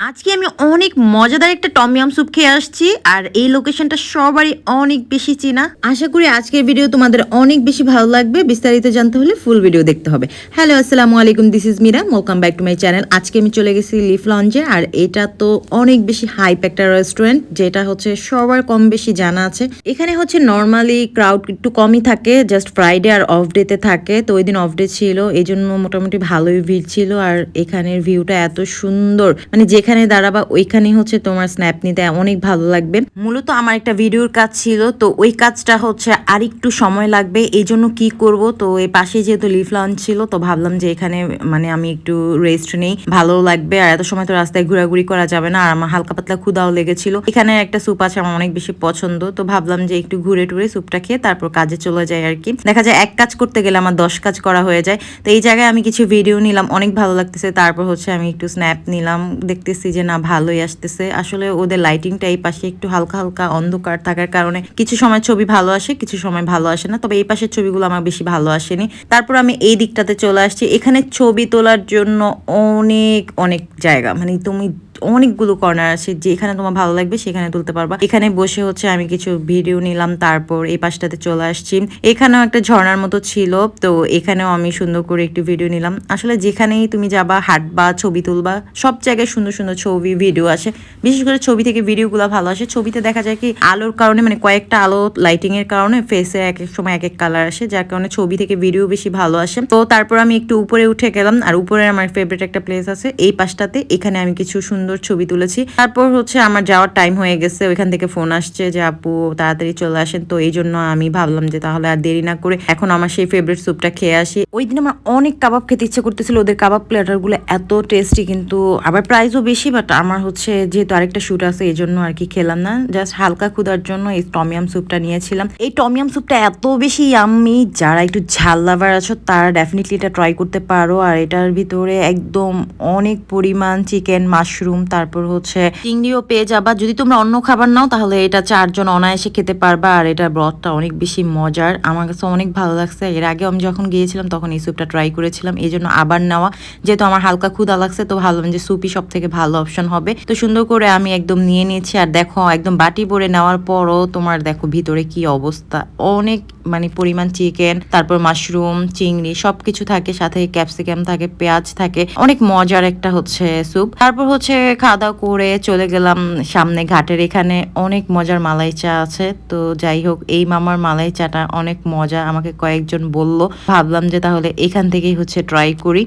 আজকে আমি অনেক মজাদার একটা টমিয়াম স্যুপ খেয়ে আসছি, আর এই লোকেশনটা সবারই অনেক বেশি চেনা। আশা করি আজকের ভিডিও তোমাদের অনেক বেশি ভালো লাগবে। বিস্তারিত জানতে হলে ফুল ভিডিও দেখতে হবে। হ্যালো আসসালামু আলাইকুম this is Mira welcome back to my channel আজকে আমি চলে গেছি লিফ লঞ্চে আর এটা তো অনেক বেশি হাইপ একটা রেস্টুরেন্ট যেটা হচ্ছে সবার কম বেশি জানা আছে। এখানে হচ্ছে নর্মালি ক্রাউড একটু কমই থাকে জাস্ট ফ্রাইডে আর অফ ডেতে থাকে, তো ওই দিন অফ ডে ছিল এই জন্য মোটামুটি ভালোই ভিড় ছিল, আর এখানের ভিউটা এত সুন্দর। মানে যেখানে দাঁড়াবা, ওইখানেই হচ্ছে তোমার স্ন্যাপ নিতে অনেক ভালো লাগবে। মূলত আমার একটা ভিডিওর কাজ ছিল, তো ওই কাজটা হচ্ছে আর একটু সময় লাগবে এই জন্য কি করব? তো এই পাশে যেহেতু লিফ লঞ্চ ছিল, তো ভাবলাম যে এখানে মানে আমি একটু রেস্ট নেই ভালো লাগবে, আর এত সময় তো রাস্তায় ঘোরাঘুরি করা যাবে না, আর আমার হালকা পাতলা ক্ষুদাও লেগেছিল। এখানে একটা স্যুপ আছে আমার অনেক বেশি পছন্দ, তো ভাবলাম যে একটু ঘুরে টুরে স্যুপটা খেয়ে তারপর কাজে চলে যায় আর কি। দেখা যায় এক কাজ করতে গেলে আমার দশ কাজ করা হয়ে যায়, তো এই জায়গায় আমি কিছু ভিডিও নিলাম, অনেক ভালো লাগতেছে, তারপর হচ্ছে আমি একটু স্ন্যাপ নিলাম, দেখতেছি যে না, ভালোই আসতেছে। আসলে ওদের লাইটিংটা এই পাশে একটু হালকা হালকা অন্ধকার থাকার কারণে কিছু সময় ছবি ভালো আসে, কিছু সময় ভালো আসে না। তবে এই পাশের ছবিগুলো আমার বেশি ভালো আসেনি। তারপর আমি এই দিকটাতে চলে আসছি। এখানে ছবি তোলার জন্য অনেক অনেক জায়গা। মানে তুমি অনেকগুলো কর্নার আছে, যেখানে তোমার ভালো লাগবে সেখানে তুলতে পারবা। এখানে বসে হচ্ছে আমি কিছু ভিডিও নিলাম, তারপর এই পাশটাতে চলে আসছি। এখানেও একটা ঝর্ণার মতো ছিল, তো এখানেও আমি সুন্দর করে একটু ভিডিও নিলাম। আসলে যেখানেই তুমি যাবা, হাঁটবা, ছবি তুলবা, সব জায়গায় সুন্দর সুন্দর ছবি ভিডিও আসে। বিশেষ করে ছবি থেকে ভিডিওগুলো ভালো আসে। ছবিতে দেখা যায় কি, আলোর কারণে মানে কয়েকটা আলো লাইটিং এর কারণে ফেসে এক এক সময় এক এক কালার আসে, যার কারণে ছবি থেকে ভিডিও বেশি ভালো আসে। তো তারপর আমি একটু উপরে উঠে গেলাম, আর উপরে আমার ফেভারিট একটা প্লেস আছে, এই পাশটাতে। এখানে আমি কিছু সুন্দর ছবি তুলেছি। তারপর হচ্ছে আমার যাওয়ার টাইম হয়ে গেছে, ওইখান থেকে ফোন আসছে যে, আপু, তাড়াতাড়ি চলে আসেন। তো এই জন্য আমি ভাবলাম যে, তাহলে আর দেরি না করে এখন আমার সেই ফেভারিট স্যুপটা খেয়ে আসি। ওই দিন আমার অনেক কাবাব খেতে ইচ্ছে করতেছিল, ওদের কাবাব প্লেটারগুলো এত টেস্টি কিন্তু আবার প্রাইসও বেশি বাট আমার হচ্ছে যেহেতু আরেকটা শুট আছে, এই জন্য আর কি খেলাম না। জাস্ট হালকা ক্ষুদার জন্য এই টমিয়াম স্যুপটা নিয়েছিলাম। এই টমিয়াম স্যুপটা এত বেশি আমি যারা একটু ঝাল লাভার আছো, তারা ডেফিনেটলি এটা ট্রাই করতে পারো। আর এটার ভিতরে একদম অনেক পরিমাণ চিকেন মাশরুম তারপর হচ্ছে চিংড়িও পেয়ে যাবা। যদি তোমরা অন্য খাবার নাও, তাহলে এটা চারজন অনায়াসে খেতে পারবা, আর এটা ব্রথটা অনেক বেশি মজার। আমার কাছে অনেক ভালো লাগছে। এর আগে আমি যখন গিয়েছিলাম, তখন এই স্যুপটা ট্রাই করেছিলাম। এই জন্য আবার নেওয়া। যেহেতু আমার হালকা ক্ষুদা লাগছে, তো ভাবলাম যে স্যুপই সব থেকে ভালো অপশন হবে। তো সুন্দর করে আমি একদম নিয়ে নিয়েছি। আর দেখো, একদম বাটি ভরে নেওয়ার পরও তোমার দেখো ভিতরে কি অবস্থা। অনেক মানে পরিমাণ চিকেন তারপর মাশরুম চিংড়ি সবকিছু থাকে। সাথে ক্যাপসিকাম থাকে, পেঁয়াজ থাকে। অনেক মজার একটা হচ্ছে স্যুপ তারপর হচ্ছে খাওয়া দাওয়া করে চলে গেলাম সামনে ঘাটের এখানে। অনেক মজার মালাই চা আছে। তো যাই হোক, এই মামার মালাই চাটা অনেক মজা। আমাকে কয়েকজন বলল, ভাবলাম যে তাহলে এখান থেকেই হচ্ছে ট্রাই করি।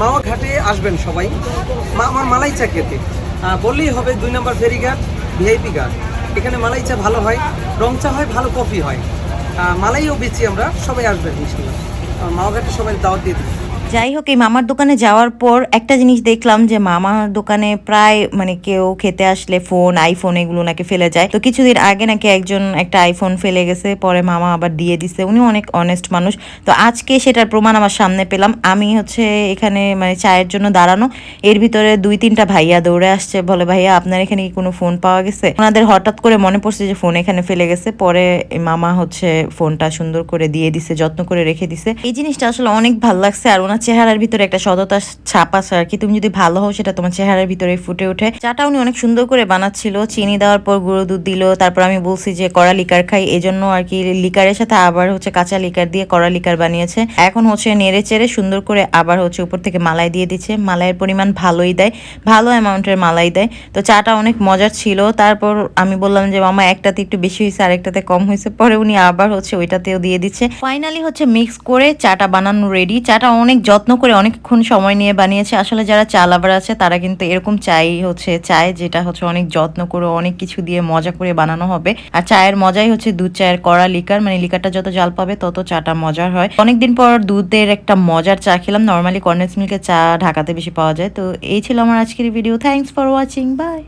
মামা ঘাটে আসবেন সবাই। মা আমার মালাই চা খেতে। বললেই হবে দুই নম্বর ফেরিঘাট ভিআইপি ঘাট। এখানে মালাই চা ভালো হয়, রং চা হয়, ভালো কফি হয়। মালাইও বেচি আমরা, সবাই আসবেন ইনশাল্লাহ। ঘাটে সবাই দাওয়াত দিয়ে দিই যাই হোক এই মামার দোকানে যাওয়ার পর একটা জিনিস দেখলাম যে মামার দোকানে প্রায় মানে কেউ খেতে আসলে ফোন আইফোন এগুলো নাকি ফেলে যায়। তো কিছুদিন আগে নাকি একজন একটা আইফোন ফেলে গেছে, পরে মামা আবার দিয়ে দিছে। উনি অনেক অনেস্ট মানুষ। তো আজকে সেটার প্রমাণ আমার সামনে পেলাম। আমি হচ্ছে এখানে মানে চায়ের জন্য দাঁড়ানো। এর ভিতরে দুই তিনটা ভাইয়া দৌড়ে আসছে। বলে, ভাইয়া, আপনার এখানে কি কোনো ফোন পাওয়া গেছে? ওনাদের হঠাৎ করে মনে পড়ছে যে ফোন এখানে ফেলে গেছে। পরে মামা হচ্ছে ফোনটা সুন্দর করে দিয়ে দিছে, যত্ন করে রেখে দিছে। এই জিনিসটা আসলে অনেক ভালো লাগছে। আর ওনার চেহারার ভিতরে একটা সততা ছাপ আছে আর কি। তুমি যদি ভালো হও, সেটা তোমার চেহারার ভিতরে ফুটে ওঠে। চাটা উনি অনেক সুন্দর করে বানাচ্ছিল, চিনি দেওয়ার পর গুঁড়ো দুধ দিল, তারপর আমি বলছি যে কড়া লিকার খাই। এই জন্য আর কি লিকারের সাথে আবার হচ্ছে কাঁচা লিকার দিয়ে কড়া লিকার বানিয়েছে। এখন হচ্ছে নেড়ে চেড়ে সুন্দর করে আবার হচ্ছে উপর থেকে মালাই দিয়ে দিচ্ছে। মালাইয়ের পরিমাণ ভালোই দেয়, ভালো অ্যামাউন্টের মালাই দেয়। তো চাটা অনেক মজার ছিল। তারপর আমি বললাম যে, মামা, একটাতে একটু বেশি হয়েছে, আরেকটাতে কম হয়েছে। পরে উনি আবার হচ্ছে ওইটাতেও দিয়ে দিচ্ছে। ফাইনালি হচ্ছে মিক্স করে চাটা বানানো রেডি। চাটা অনেক যত্ন করে অনেকক্ষণ সময় নিয়ে বানিয়েছে। আসলে যারা চা লাভার আছে, তারা কিন্তু এরকম চাই হচ্ছে, চায় যেটা হচ্ছে অনেক যত্ন করে, অনেক কিছু দিয়ে মজা করে বানানো হবে। আর চায়ের মজাই হচ্ছে দুধ, চায়ের কড়া লিকার মানে লিকারটা যত জাল পাবে, তত চাটা মজার হয়। অনেকদিন পর দুধের একটা মজার চা খেলাম। নর্মালি কন্ডেন্স মিল্কের চা ঢাকাতে বেশি পাওয়া যায়। তো এই ছিল আমার আজকের video thanks for watching bye